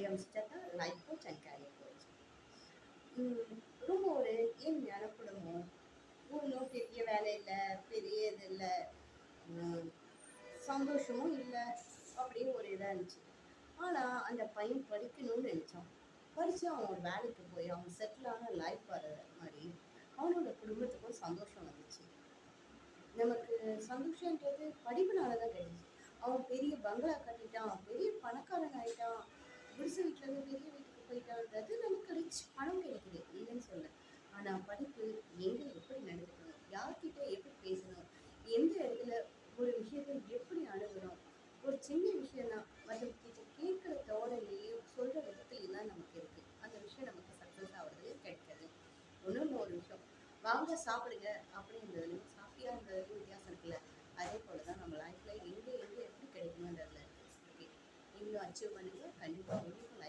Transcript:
I am Sujatha நான் coach and carrier coach ரொம்ப ஒரு ஏன் நிலப்படுமோ ஒன்றும் பெரிய வேலை இல்லை பெரிய இது இல்லை. சந்தோஷமும் இல்லை அப்படின்னு ஒரு இதாக இருந்துச்சு. ஆனால் அந்த பையன் படிக்கணும்னு நினச்சான். படித்து அவன் ஒரு வேலைக்கு போய் அவன் செட்டிலான லைஃப் வர மாதிரி அவனோட குடும்பத்துக்கும் சந்தோஷம் வந்துச்சு. நமக்கு சந்தோஷன்றது படிப்புனால தான் கிடைச்சி அவன் பெரிய பங்களா கட்டிட்டான் பெரிய பணக்காரனாக குடிசை வீட்டிலேருந்து பெரிய வீட்டுக்கு போயிட்டான்றது நமக்கு ரிச் பணம் கிடைக்குது இல்லைன்னு சொல்ல. ஆனால் படிப்பு எங்கே எப்படி நடந்துக்கணும்? யார்கிட்ட எப்படி பேசணும்? எந்த இடத்துல ஒரு விஷயத்தை எப்படி அணுகணும்? ஒரு சின்ன விஷயம் தான் மற்றவங்கிட்ட கேட்குற தோரலையும் சொல்கிற விதத்துலையும் தான் நமக்கு இருக்குது அந்த விஷயம் நமக்கு சக்ஸஸ் ஆகுறது கிடைக்காது. இன்னொன்று ஒரு விஷயம். வாங்க சாப்பிடுங்க அப்படின்றதுலையும் சாப்பியான்றதுலையும் வித்தியாசம் இருக்குல்ல. லைஃப்பில் எங்கே எங்கே எப்படி